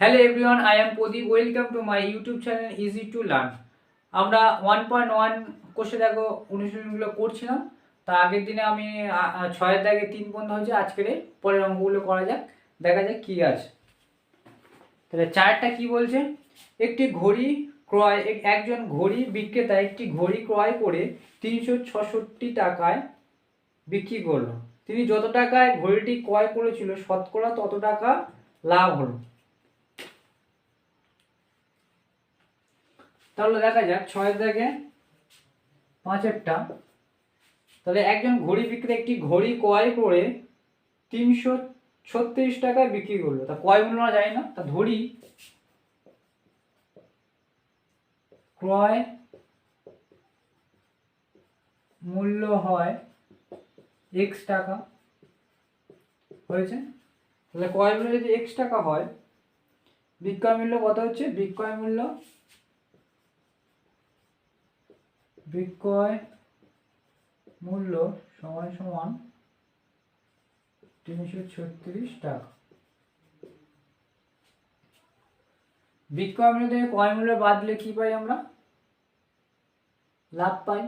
Hello everyone I am Pradip welcome to my YouTube channel easy to learn আমরা one point one কোর্সে দেখো অনুশীলনগুলো করছিলাম। তা আগের দিনে আমি ছয়ের দাগে তিন বন্ধ হয়েছে, আজকের পরের অঙ্কগুলো করা যাক, দেখা যাক কী আছে। তাহলে চারটা কি বলছে? একটি ঘড়ি ক্রয় একজন ঘড়ি বিক্রেতা একটি ঘড়ি ক্রয় করে তিনশো ছষট্টি টাকায় বিক্রি করল। তিনি যত টাকায় ঘড়িটি ক্রয় করেছিল, শতকরা তত টাকা লাভ হলো। তাহলে দেখা যাক, ছয়ের দাগে পাঁচেরটা। তাহলে একজন ঘড়ি বিক্রি একটি ঘড়ি ক্রয় করে তিনশো ছত্রিশ টাকায় বিক্রি করল। তা ক্রয় মূল্য আমরা জানি না, তা ধরি ক্রয় মূল্য হয় এক্স টাকা। হয়েছে? তাহলে ক্রয় মূল্য যদি এক্স টাকা হয়, বিক্রয় মূল্য কত হচ্ছে? বিক্রয় মূল্য বিক্রয় মূল্য সমান সমান তিনশো ছত্রিশ টাকা। বিক্রয় মূল্য থেকে ক্রয় মূল্য বাদ দিলে কি পাই আমরা? লাভ পাই।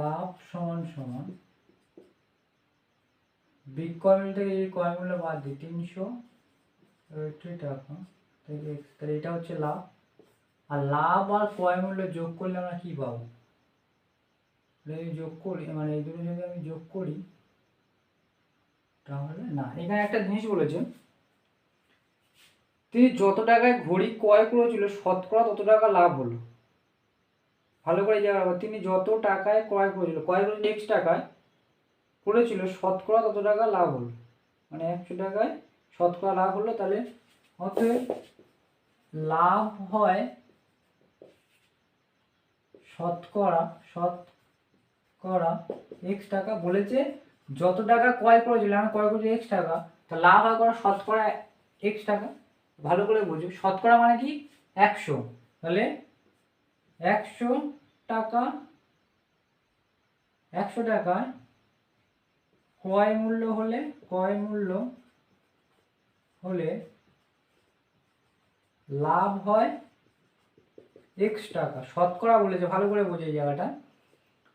লাভ সমান সমান, বিক্রয় মূল্য থেকে যদি ক্রয় মূল্য বাদ দিই, তিনশো X, তাহলে এটা হচ্ছে লাভ। আর লাভ আর ক্রয় মূল্য যোগ করলে আমরা কি পাবো? এটা যদি যোগ করি মানে এই দুটো যদি আমি যোগ করি তাহলে না এখানে একটা জিনিস বলেছে। তিনি যত টাকায় ঘড়ি ক্রয় করেছিল শতকরা তত টাকা লাভ হলো। ভালো করে জায়গা তিনি যত টাকায় ক্রয় করেছিল ক্রয় করেছিল এক্স টাকায় করেছিল শতকরা তত টাকা লাভ হলো। মানে একশো টাকায় শতকরা লাভ হলো তাহলে অতএব লাভ হয় শতকরা শতকরা এক্স টাকা বলেছে যত টাকা ক্রয় করেছিল, আমি ক্রয় করেছি এক্স টাকা, তা লাভ হয় করা শতকরা এক্স টাকা। ভালো করে বুঝো। শতকরা মানে কি? একশো। তাহলে একশো টাকা, একশো টাকায় ক্রয় মূল্য হলে, ক্রয় মূল্য হলে লাভ হয় এক্স টাকা। শতকরা বলেছে, ভালো করে বোঝে জায়গাটা।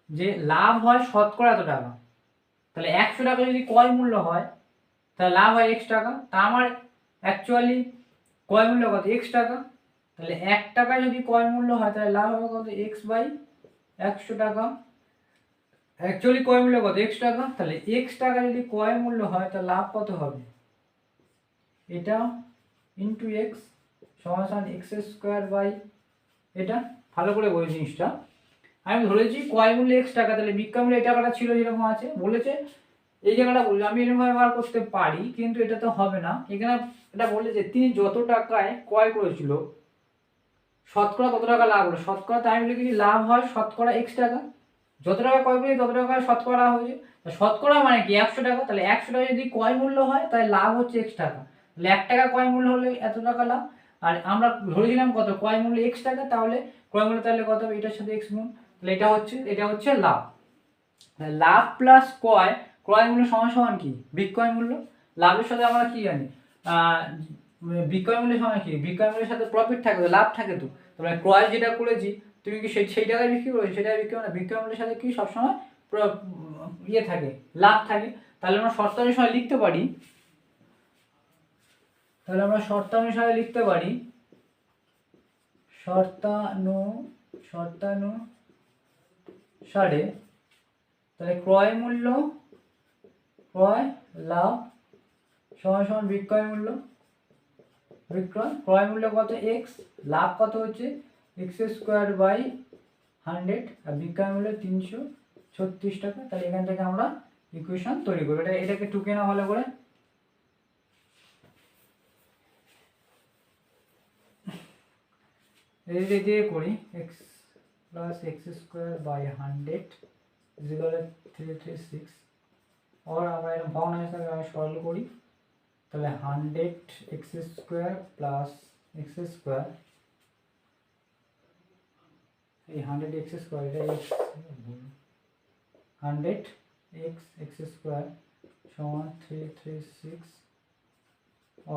যে লাভ হয় শতকরা এত টাকা। তাহলে একশো টাকা যদি কয় মূল্য হয়, তাহলে লাভ হয় এক্স টাকা। তা আমার অ্যাকচুয়ালি কয় মূল্য কত? এক্স টাকা। তাহলে এক টাকা যদি কয় মূল্য হয়, তাহলে লাভ হবে কত? এক্স বাই একশো টাকা। অ্যাকচুয়ালি কয় মূল্য কত? এক্স টাকা। তাহলে এক্স টাকা যদি কয় মূল্য হয়, তাহলে লাভ কত হবে? এটা ইন্টু এক্স সমান এক্স স্কোয়ার বাই এটা ভালো করে বলে জিনিসটা। আমি ধরেছি কয় মূল্য এক্স টাকা, তাহলে বিক্রয় মূল্য এই টাকাটা ছিল যেরকম আছে, বলেছে, এই জায়গাটা বলছে আমি এরকমভাবে বার করতে পারি, কিন্তু এটা তো হবে না। এখানে এটা বলেছে তিনি যত টাকায় ক্রয় করেছিল, শতকরা কত টাকা লাভ হলো। শতকরা তাই আমি লিখেছি লাভ হয় শতকরা এক্স টাকা। যত টাকা ক্রয় করি তত টাকা শতকরা হয়েছে। শতকরা মানে কি? একশো টাকা। তাহলে একশো টাকা যদি ক্রয় মূল্য হয়, তাহলে লাভ হচ্ছে এক্স টাকা। এক টাকা ক্রয় মূল্য হলে এত টাকা লাভ। আর আমরা ধরেছিলাম কত? ক্রয় মূল্য এক্স টাকা, তাহলে ক্রয় মূল্য তাহলে কত? হবে এটার সাথে এক্স গুণ। তাহলে এটা হচ্ছে এটা হচ্ছে লাভ। লাভ প্লাস ক্রয় ক্রয় মূল্য সমান সমান কি? বিক্রয় মূল্য। লাভের সাথে আমরা কি জানি? বিক্রয় মূল্য সমান কি? বিক্রয় মূল্যের সাথে প্রফিট থাকে তো, লাভ থাকে তো। তাহলে ক্রয় যেটা করেছি, তুমি কি সেই সেই টাকায় বিক্রি করেছ? সেটা বিক্রি করো না। বিক্রয় মূল্যের সাথে কি সবসময় ইয়ে থাকে, লাভ থাকে। তাহলে আমরা শর্তানুসারে লিখতে পারি তাহলে আমরা শর্তানুসারে লিখতে পারি। শর্তানু শর্তানু সারে, তাহলে ক্রয় মূল্য, ক্রয় লাভ সমান সমান বিক্রয় মূল্য, বিক্রয়, ক্রয় মূল্য কত এক্স লাভ কত হচ্ছে? এক্স স্কোয়ার বাই হান্ড্রেড আর বিক্রয় মূল্য তিনশো ছত্রিশ টাকা, তাহলে এখান থেকে আমরা ইকুয়েশন তৈরি করব। এটা এটাকে টুকে না ভালো করে যে দিয়ে করি x plus x square by hundred is equal three three six আর আমরা এরকম ভগ্ন হিসাবে আমরা সরল করি। তাহলে hundred x square plus x square এই হান্ড্রেড এক্স স্কোয়ার এটা x hundred x x square সমান three three six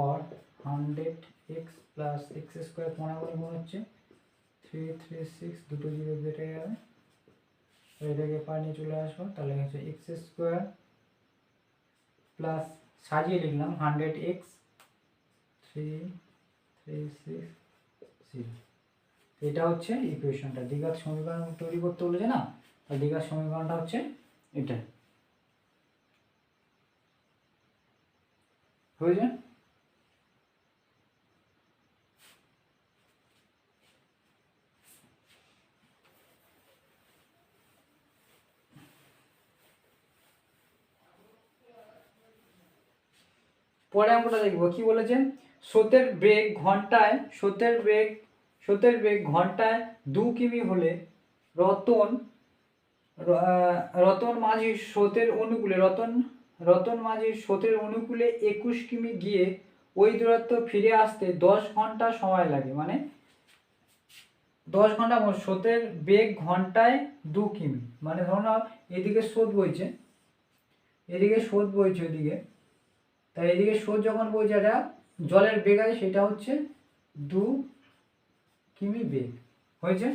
or hundred x plus x square পনেরো গুণ হচ্ছে? থ্রি থ্রি সিক্স দুটো জিরো যাবে তো এটাকে পা নিয়ে চলে আসব, তাহলে হচ্ছে এক্স স্কোয়ার প্লাস সাজিয়ে লিখলাম hundred x three three six zero এটা হচ্ছে ইকুয়েশনটা দ্বিঘাত সমীকরণ তৈরি করতে বলেছে না? আর দ্বিঘাত সমীকরণটা হচ্ছে এটা। হয়েছে পরে অঙ্কটা দেখব। কি বলেছেন স্রোতের বেগ ঘন্টায়, স্রোতের বেগ স্রোতের বেগ ঘন্টায় দু কিমি হলে রতন রতন মাঝি স্রোতের অনুকূলে, রতন রতন মাঝি স্রোতের অনুকূলে একুশ কিমি গিয়ে ওই দূরত্ব ফিরে আসতে দশ ঘণ্টা সময় লাগে। মানে দশ ঘণ্টা স্রোতের বেগ ঘন্টায় দু কিমি। মানে ধরুন, এদিকে স্রোত বইছে, এদিকে স্রোত বইছে ওইদিকে। তাই এদিকে স্রোত যখন বইছে, এটা জলের বেগ আছে, সেটা হচ্ছে দু কিমি বেগ। হয়েছে?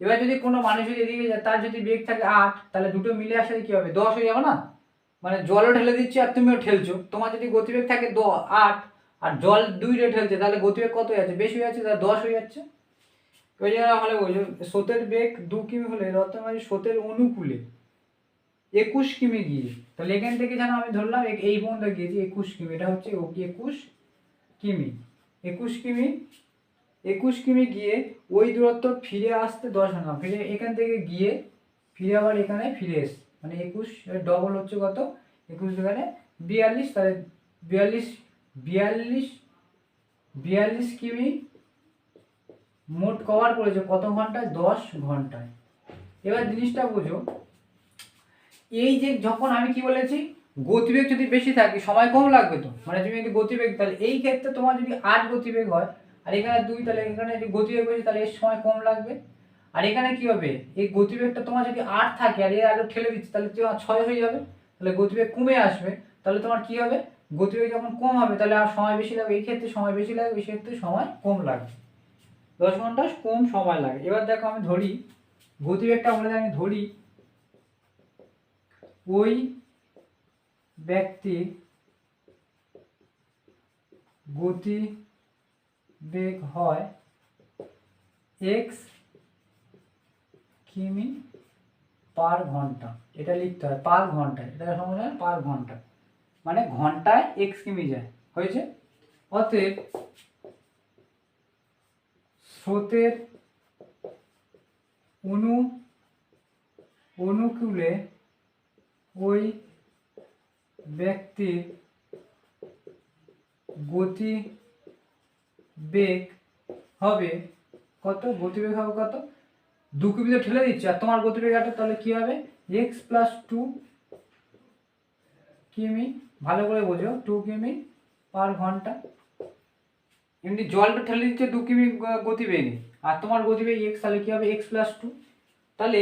এবার যদি কোনো মানুষ যদি এদিকে তার যদি বেগ থাকে আট, তাহলে দুটো মিলে আসলে কি হবে? দশ হয়ে যাবে না? মানে জলও ঠেলে দিচ্ছে আর তুমিও ঠেলছো তোমার যদি গতিবেগ থাকে দ, আট, আর জল দুইটা ঠেলছে তাহলে গতিবেগ কত হয়ে যাচ্ছে? বেশি হয়ে যাচ্ছে, তাহলে দশ হয়ে যাচ্ছে। ওই জায়গায় হলে বলছো স্রোতের বেগ দু কিমি হলে রত্নমাঝি স্রোতের অনুকূলে একুশ কিমি গিয়ে। তাহলে এখান থেকে যেন আমি ধরলাম এই পর্যন্ত গিয়েছি, একুশ কিমি। এটা হচ্ছে ও- একুশ কিমি। একুশ কিমি একুশ কিমি গিয়ে ওই দূরত্ব ফিরে আসতে দশ ঘণ্টা ফিরে এখান থেকে গিয়ে ফিরে আবার এখানে ফিরে এস। মানে একুশ ডবল হচ্ছে কত? একুশ এখানে বিয়াল্লিশ, তাহলে বিয়াল্লিশ বিয়াল্লিশ বিয়াল্লিশ কিমি মোট কভার করেছে কত ঘন্টায়? দশ ঘন্টায়। এবার জিনিসটা বোঝো এই যে যখন আমি কি বলেছি, গতিবেগ যদি বেশি থাকে, সময় কম লাগবে তো? মানে তুমি যদি গতিবেগ, তাহলে এই ক্ষেত্রে তোমার যদি আট গতিবেগ হয়, আর এখানে দুই, তাহলে এখানে যদি গতিবেগ বেশি, তাহলে এর সময় কম লাগবে। আর এখানে কি হবে? এই গতিবেগটা তোমার যদি আট থাকে, আর এর আরও ঠেলে দিচ্ছে, তাহলে তোমার ছয় হয়ে যাবে। তাহলে গতিবেগ কমে আসবে। তাহলে তোমার কি হবে? গতিবেগ যখন কম হবে, তাহলে আর সময় বেশি লাগবে। এই ক্ষেত্রে সময় বেশি লাগবে এই ক্ষেত্রে সময় কম লাগবে। দশ ঘণ্টা কম সময় লাগে। এবার দেখো আমি ধরি, গতিবেগটা আমরা আমি ধরি। ওই ব্যক্তির গতি বেগ হয় এক্স কিমি পার ঘণ্টা। এটা লিখতে হয় পার ঘন্টায়। এটা সময় পার ঘণ্টা। মানে ঘন্টায় এক্স কিমি যায়। হয়েছে? অতএব স্রোতের অনু, অনুকূলে ওই ব্যক্তির গতি বেগ হবে কত? গতিবেগ হবে কত? দু কিমিতে ঠেলে দিচ্ছে। আর তোমার গতিবেগ একটা তাহলে কি হবে? এক্স প্লাস টু কিমি, ভালো করে বোঝো টু কিমি পার ঘণ্টা। এমনি জলটা ঠেলে দিচ্ছে দু কিমি গতিবেগে আর তোমার গতিবেগ এক্স তাহলে কি হবে? এক্স প্লাস টু তাহলে,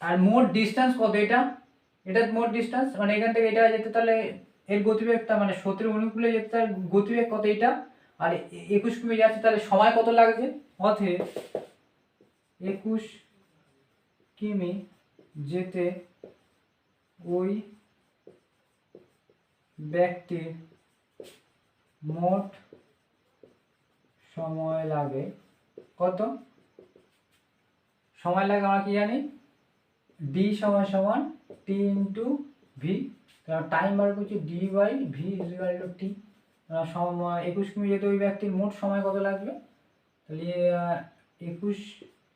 আর মোট ডিস্টেন্স কত এটা? এটা মোট ডিস্টেন্স মানে এখান থেকে এটা যেতে তাহলে এর গতিবেগটা মানে সতেরো অনুকূলে যেতে তার গতিবেগ কত এটা আর একুশ কিমি যাচ্ছে তাহলে সময় কত লাগবে অথে একুশ কিমি যেতে ওই ব্যক্তির মোট সময় লাগে কত? সময় লাগে আমরা কি জানি? ডি সময় সমান টি ইন্টু ভি টাইম বার করছি D by V is equal to T সময় একুশ কিমি যেতে ওই ব্যক্তির মোট সময় কত লাগবে? তাহলে একুশ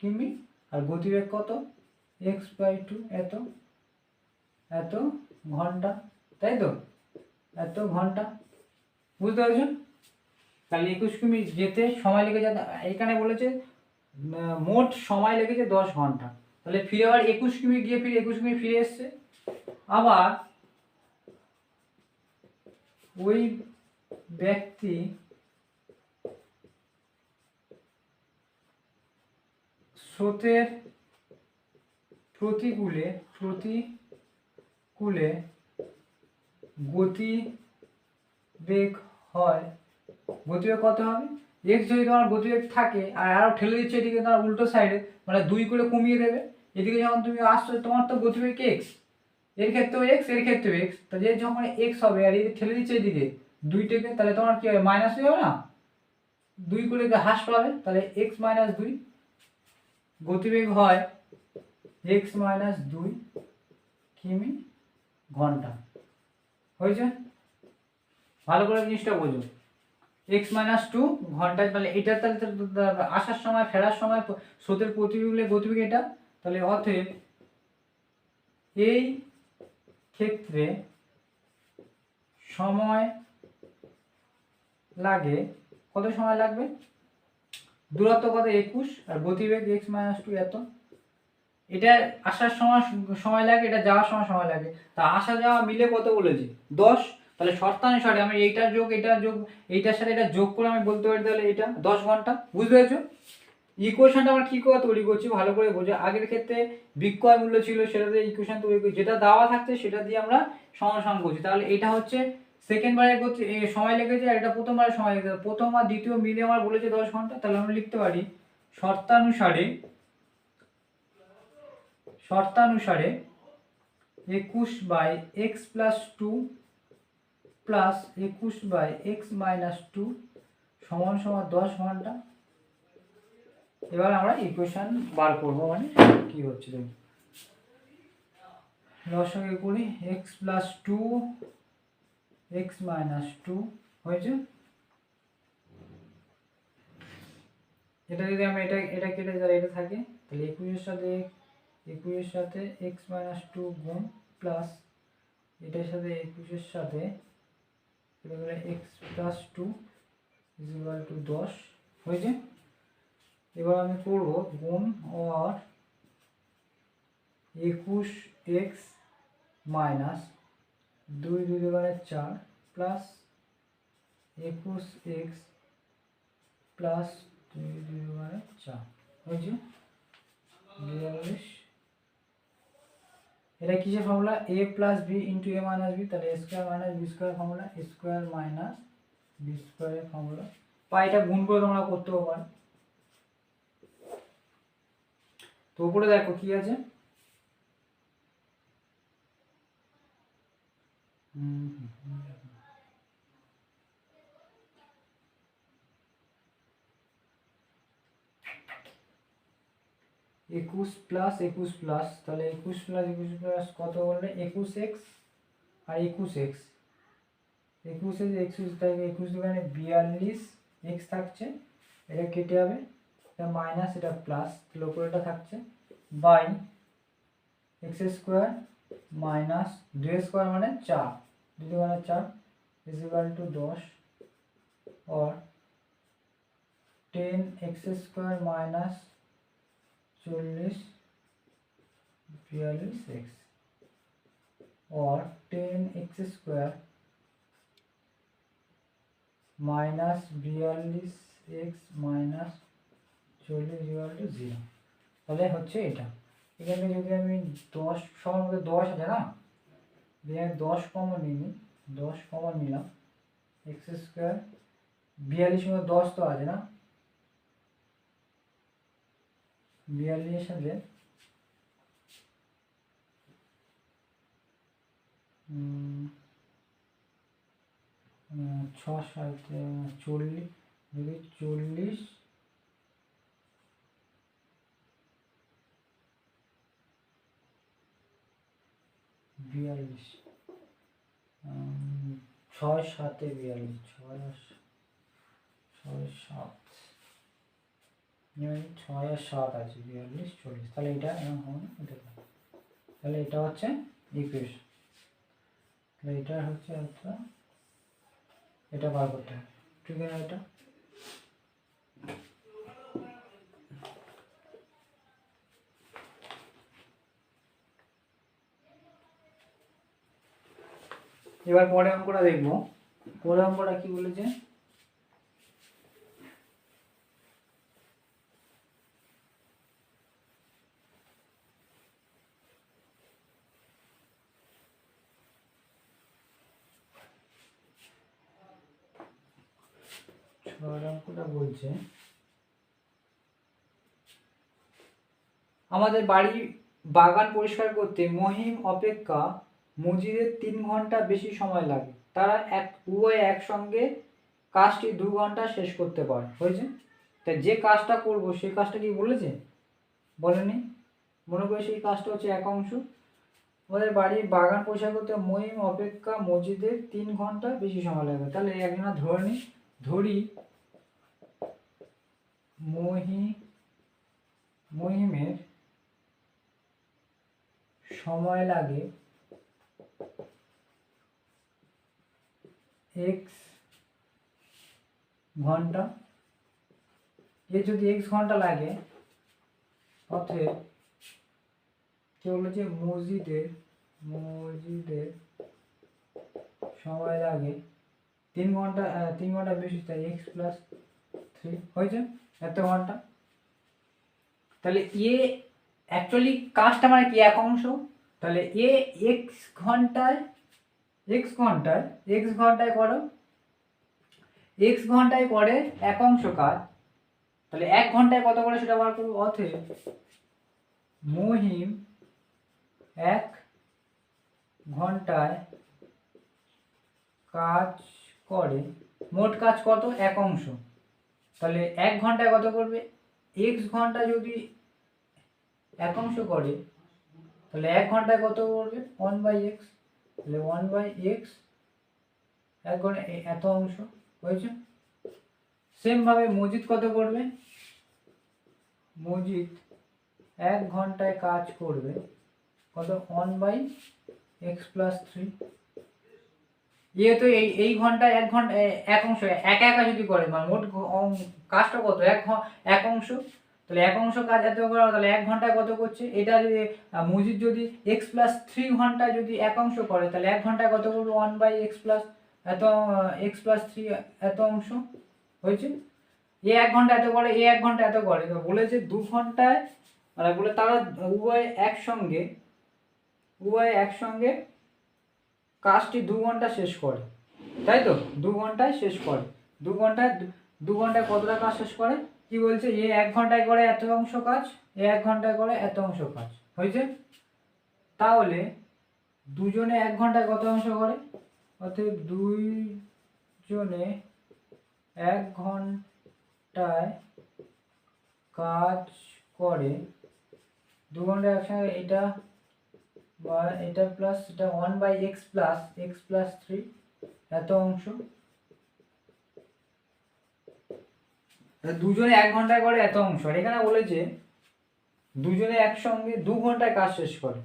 কিমি, আর গতিবেগ কত? এক্স বাই টু এত এত ঘণ্টা, তাই তো? এত ঘণ্টা। বুঝতে পারছ তাহলে একুশ কিমি যেতে সময় লেগে যাবে এখানে বলেছে মোট সময় লেগেছে দশ ঘণ্টা। তাহলে ফিরে আবার একুশ কিমি গিয়ে ফিরে একুশ কিমি ফিরে এসছে। আবার ওই ব্যক্তি স্রোতের প্রতিকূলে প্রতিকূলে গতি বেগ হয়। গতিবেগ কত হবে? এক্স যদি তোমার গতিবেগ থাকে, আর আরও ঠেলে দিচ্ছে এদিকে তোমার উল্টো সাইডে মানে দুই করে কমিয়ে দেবে। এদিকে যখন তুমি আসছো, তোমার তো গতিবেগ এক্সের ক্ষেত্রেও এক্সের ক্ষেত্রেও এক্স তো যে যখন এক্স হবে আর এদিকে ঠেলে দিচ্ছে এদিকে দুইটাকে তাহলে তোমার কি হবে? মাইনাস হয়ে যাবে না? দুই করে হ্রাস পাবে, তাহলে এক্স মাইনাস দুই। গতিবেগ হয় এক্স মাইনাস দুই কিমি ঘণ্টা। হয়েছে? ভালো করে জিনিসটা বোঝো। এক্স মাইনাস টু ঘন্টায় তাহলে এটা তাহলে আসার সময়, ফেরার সময়, স্রোতের প্রতিবেগের গতিবেগ এটা। তাহলে অতএব এই ক্ষেত্রে সময় লাগে, কত সময় লাগবে? দূরত্ব কত? একুশ, আর গতিবেগ এক্স মাইনাস টু এত। এটা আসার সময় সময় লাগে, এটা যাওয়ার সময় সময় লাগে। তা আসা যাওয়া মিলে কত বলেছি? দশ। তাহলে শর্তানুসারে আমি এইটার যোগ এটার যোগ, এইটার সাথে এটা যোগ করে আমি বলতে পারি তাহলে এটা দশ ঘণ্টা। বুঝতে পেরেছ? ইকুয়েশনটা আমরা কী করে তৈরি করছি ভালো করে বোঝো। আগের ক্ষেত্রে বিক্রয় মূল্য ছিল, সেটাতে ইকুয়েশন তৈরি করছি যেটা দেওয়া থাকছে সেটা দিয়ে আমরা সমাধান করছি। তাহলে এটা হচ্ছে সেকেন্ড বারের গতি সময় লেগেছে আর এটা প্রথমবারের সময় লেগেছে। প্রথম আর দ্বিতীয় মিলে আমার বলেছে দশ ঘণ্টা, তাহলে আমরা লিখতে পারি শর্তানুসারে শর্তানুসারে একুশ by x plus two plus একুশ বাই এক্স মাইনাস টু সমান সমান দশ ঘণ্টা। এবার আমরা ইকুয়েশন বার করব মানে কি হচ্ছে দেখুন। লসাগু করি x plus two x minus two হয়েছে? এটা যদি আমি এটা এটা কেটে যারা এটা থাকে, তাহলে একুশের সাথে একুশের সাথে এক্স মাইনাস টু গুণ প্লাস এটার সাথে একুশের সাথে এটা হলো x plus two is equal to দশ, হয়েছে? এবার আমি করব গুণ আর একুশ এক্স মাইনাস দুই দুই দোকানে চার প্লাস একুশ এক্স প্লাস দুই দুই দোকানে চার। হয়েছে? বিয়াল্লিশ। এটা কিসের formula A plus B into A minus B তাহলে square minus B square formula square minus B স্কোয়ারের ফর্মুলা বা এটা গুণ করে তোমরা করতেও পারো। তো উপরে দেখো কি আছে। একুশ প্লাস একুশ প্লাস, তাহলে একুশ প্লাস একুশ প্লাস কত বললে? একুশ এক্স আর একুশ এক্স। একুশ একুশ থাকে একুশ দোকানে বিয়াল্লিশ, এক্স থাকছে, এটা কেটে যাবে। এটা মাইনাস এটা প্লাস তাহলে উপরে এটা থাকছে বাই এক্স স্কোয়ার মাইনাস দুই স্কোয়ার মানে চার দুই দোকানে চার ইজ ইকুয়াল টু দশ और টেন এক্স স্কোয়ার মাইনাস চল্লিশ বিয়াল্লিশ এক্স और टेन एक्स स्क्वायर माइनस বিয়াল্লিশ এক্স মাইনাস চল্লিশ ইকুয়াল টু জিরো তাহলে হচ্ছে এটা। এখানে যদি আমি দশ, সবার মধ্যে দশ আছে না? দিয়ে আমি দশ কমন নিই, দশ কমন নিলাম এক্স স্কোয়ার বিয়াল্লিশ মধ্যে দশ তো আছে না? বিয়াল্লিশের সাথে ছ সাত চল্লিশ, যদি চল্লিশ বিয়াল্লিশ। ছয় সাতে বিয়াল্লিশ, ছয় ছয় সাত। এবার ছয় আর সাত আছে, বিয়াল্লিশ, চল্লিশ। তাহলে এটা এরকম হবে, এটা তাহলে এটা হচ্ছে ইকুয়েশন তাহলে এটা হচ্ছে একটা এটা বার করতে হবে। ঠিক আছে এটা? এবার পরে অঙ্কটা দেখব। পরে অঙ্কটা কি বলেছে? বলছে, আমাদের বাড়ি বাগান পরিষ্কার করতে মহিম অপেক্ষা মজিদের তিন ঘণ্টা বেশি সময় লাগে। তারা এক, উভয়ে একসঙ্গে কাজটি দু ঘণ্টা শেষ করতে পারে। হয়েছে? তা যে কাজটা করব সেই কাজটা কি বলেছে? বলেনি। মনে করি সেই কাজটা হচ্ছে এক অংশ। আমাদের বাড়ির বাগান পরিষ্কার করতে মহিম অপেক্ষা মসজিদের তিন ঘণ্টা বেশি সময় লাগবে তাহলে একজনা ধরে নিই ধরি। মহি, মহিমের সময় লাগে এক্স ঘণ্টা। এ যদি এক্স ঘণ্টা লাগে, অতএব কি বলল যে মসজিদের মসজিদের সময় লাগে তিন ঘণ্টা তিন ঘণ্টা বেশি, তাই এক্স প্লাস থ্রি হয়েছে? এত ঘণ্টা। তাহলে এ অ্যাকচুয়ালি কাজটা মানে কি? এক অংশ? তাহলে এ এক্স ঘন্টায় এক্স ঘন্টায় এক্স ঘন্টায় করো। এক্স ঘন্টায় করে এক অংশ কাজ তাহলে এক ঘন্টায় কত করে সেটা বার করব? অতএব মহিম এক ঘন্টায় কাজ করে। মোট কাজ কত? এক অংশ। তাহলে এক ঘন্টায় কত করবে? এক্স ঘণ্টা যদি এক অংশ করে তাহলে এক ঘন্টায় কত পড়বে? ওয়ান বাই এক্স তাহলে ওয়ান বাই এক্স এক ঘণ্টা এত অংশ হয়েছে সেমভাবে মজিদ কত করবে মজিদ এক ঘন্টায় কাজ করবে কত? One by x plus three ইয়ে তো এই এই ঘন্টায় এক ঘণ্টা এক অংশ, একা একা যদি করে মানে মোট কাজটা কত? এক এক অংশ। তাহলে এক অংশ কাজ এত করা তাহলে এক ঘন্টায় কত করছে? এটা যদি মজিদ যদি এক্স প্লাস থ্রি ঘন্টায় যদি এক অংশ করে, তাহলে এক ঘন্টায় কত করবে? ওয়ান বাই এক্স প্লাস এত এক্স প্লাস থ্রি এত অংশ হয়েছে? এ এক ঘণ্টা এত করে, এ এক ঘণ্টা এত করে। বলেছে দু ঘন্টায় মানে বলে তারা উভয় একসঙ্গে উভয় একসঙ্গে কাজটি দু ঘণ্টা শেষ করে। তাই তো? দু ঘন্টায় শেষ করে। দু ঘন্টায় দু ঘন্টায় কতটা কাজ শেষ করে? কি বলছে? এ এক ঘন্টায় করে এত অংশ কাজ, এ এক ঘন্টায় করে এত অংশ কাজ। হয়েছে? তাহলে দুজনে এক ঘন্টায় কত অংশ করে? অতএব দুইজনে এক ঘন্টায় কাজ করে, দু ঘন্টায় একসঙ্গে এটা বা এটা প্লাস এটা one by x plus x plus three এত অংশ তাহলে দুজনে এক ঘন্টায় করে এত অংশ। আর এখানে বলেছে, দুজনে একসঙ্গে দু ঘন্টায় কাজ শেষ করে।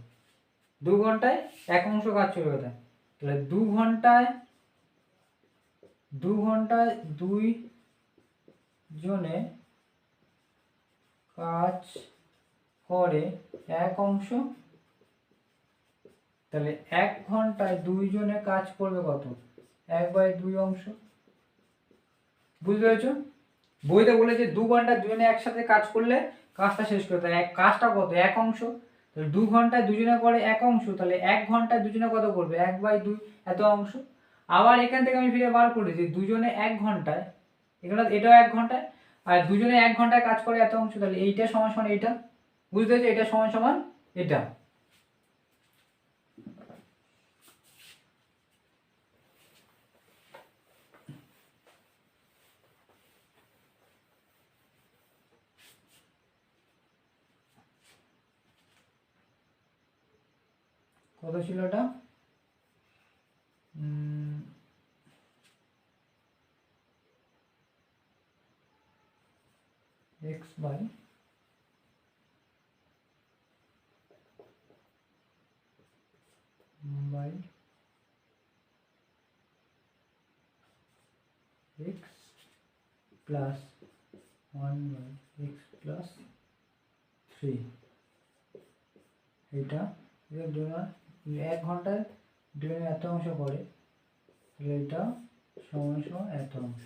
দু ঘন্টায় এক অংশ কাজ চলে গেছে তাহলে দু ঘন্টায় দু ঘন্টায় দুই জনে কাজ করে এক অংশ। তাহলে এক ঘন্টায় দুইজনে কাজ করবে কত? এক বাই দুই অংশ। বুঝতে পেরেছ? বইতে বলেছে দু ঘণ্টা দুজনে একসাথে কাজ করলে কাজটা শেষ করতে এক কাজটা কত? এক অংশ? তাহলে দু ঘন্টায় দুজনে করে এক অংশ, তাহলে এক ঘন্টায় দুজনে কত করবে? এক বাই দুই এত অংশ। আবার এখান থেকে আমি ফিরে বার করেছি, দুজনে এক ঘন্টায়, এখানে এটাও এক ঘন্টায়, আর দুজনে এক ঘন্টায় কাজ করে এত অংশ, তাহলে এইটা সমান সমান এইটা। বুঝতে পেরেছ? এটা সমান সমান এটা। কত ছিল um, x by by x plus one by x plus three এটা দুজনা এক ঘন্টায় দুজনে এত অংশ করে, তাহলে এটা সমান সমান এত অংশ।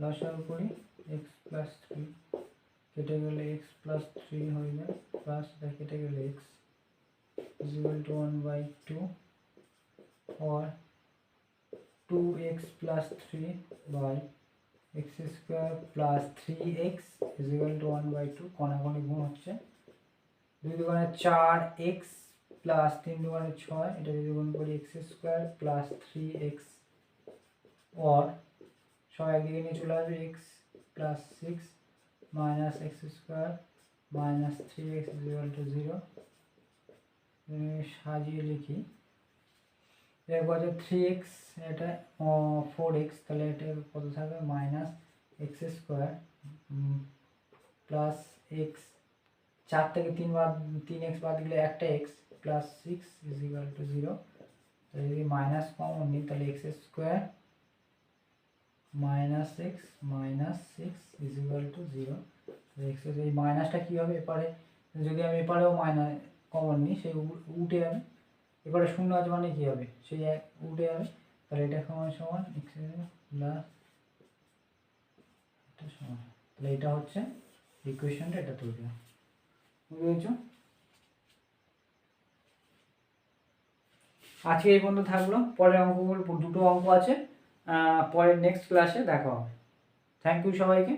লসাগু করি এক্স প্লাস থ্রি কেটে গেলে এক্স প্লাস থ্রি হয়ে যায় প্লাস এটা কেটে গেলে x is equal to one by two or two x plus three by x square plus three x is equal to one by two কণাকণি গুণ হচ্ছে দুই দোকানে চার এক্স প্লাস তিন দোকানে ছয়, এটা যদি গুণ করি x square plus three x or সবাই একদিকে নিয়ে চলে আসবে x plus six minus x square minus three x to zero সাজিয়ে লিখি। এরপর যে থ্রি এক্স এটা ফোর এক্স তাহলে এটা কত থাকবে? Minus x square plus x চার থেকে তিন বাদ, তিন এক্স বাদ দিলে একটা x plus six is equal to zero তাহলে যদি মাইনাস কমন নিই, তাহলে x square minus x minus six is equal to zero x এই মাইনাসটা কী হবে এপারে? যদি আমি এপারেও মাইনাস কমন নিই, সেই উঠে যাবে। এবারে শূন্য আছে মানে কী হবে? সেই এক, উঠে যাবে। তাহলে এটা সমান সমান এক্স প্লাস এটা সমান। তাহলে এটা হচ্ছে ইকুয়েশনটা এটা তৈরি হয় বুঝতে পেরেছ আজকে এই পর্যন্ত থাকল। পরের অঙ্কগুলো দুটো অঙ্ক আছে। পরের নেক্সট ক্লাসে দেখা হবে। থ্যাংক ইউ সবাইকে।